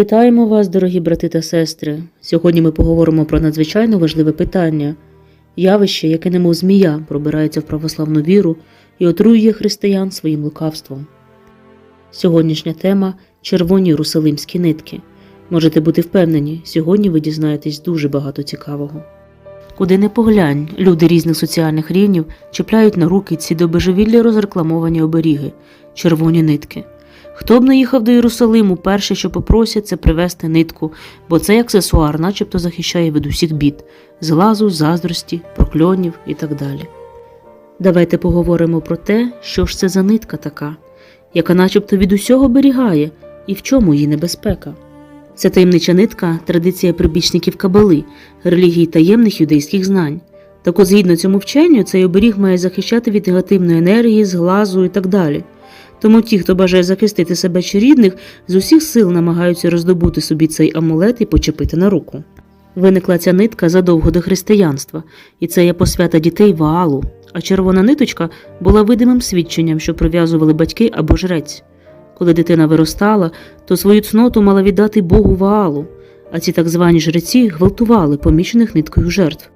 Вітаємо вас, дорогі брати та сестри. Сьогодні ми поговоримо про надзвичайно важливе питання явище, яке немов змія пробирається в православну віру і отруює християн своїм лукавством. Сьогоднішня тема червоні русалимські нитки. Можете бути впевнені, сьогодні ви дізнаєтесь дуже багато цікавого. Куди не поглянь, люди різних соціальних рівнів чіпляють на руки ці до божевілля розрекламовані оберіги червоні нитки. Хто б не їхав до Єрусалиму, перше, що попросять, це привезти нитку, бо цей аксесуар начебто захищає від усіх бід злазу, заздрості, прокльонів і так далі. Давайте поговоримо про те, що ж це за нитка така, яка начебто від усього берігає і в чому її небезпека. Ця таємнича нитка традиція прибічників кабали, релігії таємних юдейських знань. Так от, згідно цьому вченню, цей оберіг має захищати від негативної енергії, зглазу і так далі. Тому ті, хто бажає захистити себе чи рідних, з усіх сил намагаються роздобути собі цей амулет і почепити на руку. Виникла ця нитка задовго до християнства, і це є посвята дітей Ваалу, а червона ниточка була видимим свідченням, що прив'язували батьки або жрець. Коли дитина виростала, то свою цноту мала віддати Богу Ваалу, а ці так звані жреці гвалтували помічених ниткою жертв.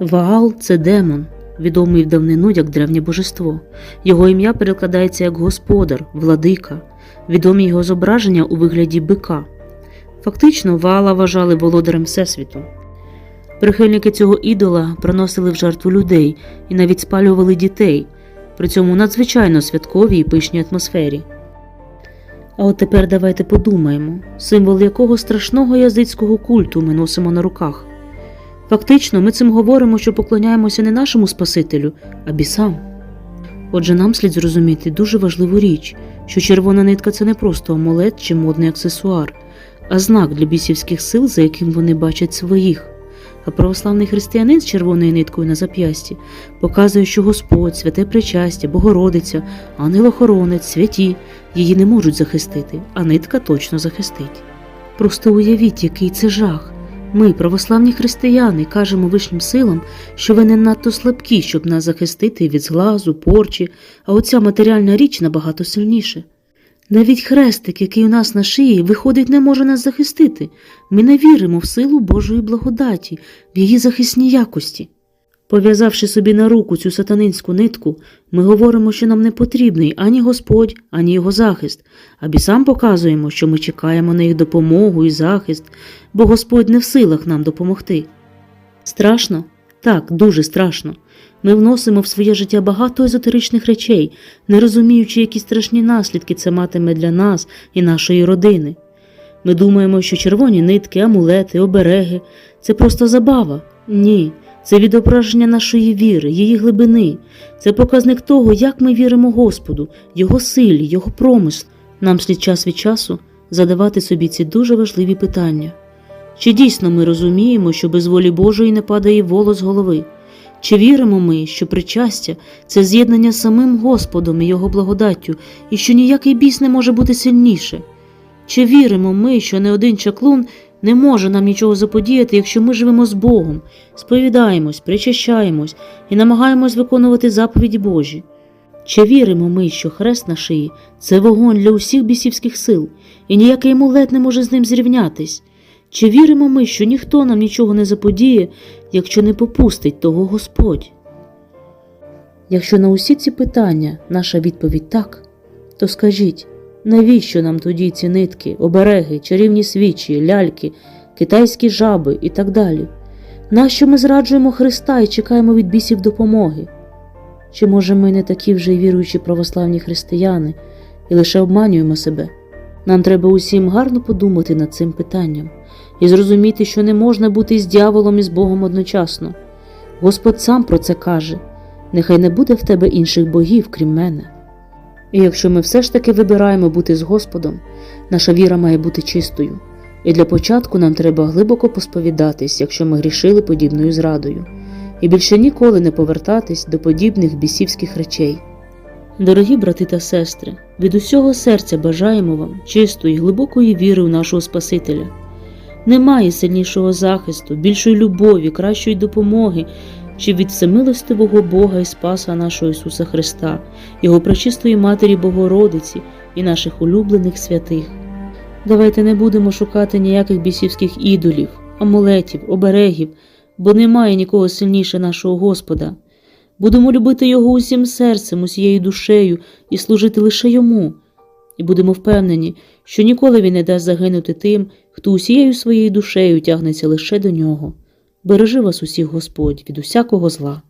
Ваал це демон, відомий в давнину як древнє божество. Його ім'я перекладається як господар, владика, відомі його зображення у вигляді бика. Фактично, Ваала вважали володарем Всесвіту. Прихильники цього ідола приносили в жертву людей і навіть спалювали дітей, при цьому надзвичайно святковій і пишній атмосфері. А от тепер давайте подумаємо, символ якого страшного язицького культу ми носимо на руках. Фактично, ми цим говоримо, що поклоняємося не нашому Спасителю, а бісам. Отже, нам слід зрозуміти дуже важливу річ, що червона нитка це не просто амулет чи модний аксесуар, а знак для бісівських сил, за яким вони бачать своїх. А православний християнин з червоною ниткою на зап'ясті показує, що Господь, святе причастя, Богородиця, ангел-охоронець, святі її не можуть захистити, а нитка точно захистить. Просто уявіть, який це жах. Ми, православні християни, кажемо вищим силам, що ви не надто слабкі, щоб нас захистити від зглазу, порчі, а оця матеріальна річ набагато сильніше. Навіть хрестик, який у нас на шиї, виходить, не може нас захистити. Ми не віримо в силу Божої благодаті, в її захисні якості. Пов'язавши собі на руку цю сатанинську нитку, ми говоримо, що нам не потрібний ані Господь, ані його захист, а бісам показуємо, що ми чекаємо на їх допомогу і захист, бо Господь не в силах нам допомогти. Страшно? Так, дуже страшно. Ми вносимо в своє життя багато езотеричних речей, не розуміючи, які страшні наслідки це матиме для нас і нашої родини. Ми думаємо, що червоні нитки, амулети, обереги це просто забава. Ні, це відображення нашої віри, її глибини, це показник того, як ми віримо Господу, Його силі, Його промислу. Нам слід час від часу задавати собі ці дуже важливі питання. Чи дійсно ми розуміємо, що без волі Божої не падає волос голови? Чи віримо ми, що причастя це з'єднання з самим Господом і Його благодаттю, і що ніякий біс не може бути сильніше? Чи віримо ми, що не один чаклун не може нам нічого заподіяти, якщо ми живемо з Богом, сповідаємось, причащаємось і намагаємось виконувати заповіді Божі? Чи віримо ми, що хрест на шиї це вогонь для усіх бісівських сил, і ніякий амулет не може з ним зрівнятись? Чи віримо ми, що ніхто нам нічого не заподіє, якщо не попустить того Господь? Якщо на усі ці питання наша відповідь так, то скажіть, навіщо нам тоді ці нитки, обереги, чарівні свічі, ляльки, китайські жаби і так далі? Нащо ми зраджуємо Христа і чекаємо від бісів допомоги? Чи може ми не такі вже й віруючі православні християни і лише обманюємо себе? Нам треба усім гарно подумати над цим питанням і зрозуміти, що не можна бути з дьяволом і з Богом одночасно. Господь сам про це каже нехай не буде в тебе інших богів, крім мене. І якщо ми все ж таки вибираємо бути з Господом, наша віра має бути чистою, і для початку нам треба глибоко посповідатись, якщо ми грішили подібною зрадою, і більше ніколи не повертатись до подібних бісівських речей. Дорогі брати та сестри, від усього серця бажаємо вам чистої, глибокої віри у нашого Спасителя. Немає сильнішого захисту, більшої любові, кращої допомоги, чи від всемилостивого Бога і Спаса нашого Ісуса Христа, Його пречистої Матері Богородиці і наших улюблених святих. Давайте не будемо шукати ніяких бісівських ідолів, амулетів, оберегів, бо немає нікого сильніше нашого Господа. Будемо любити Його усім серцем, усією душею і служити лише йому. І будемо впевнені, що ніколи він не дасть загинути тим, хто усією своєю душею тягнеться лише до нього. Бережи вас усіх Господь від усякого зла.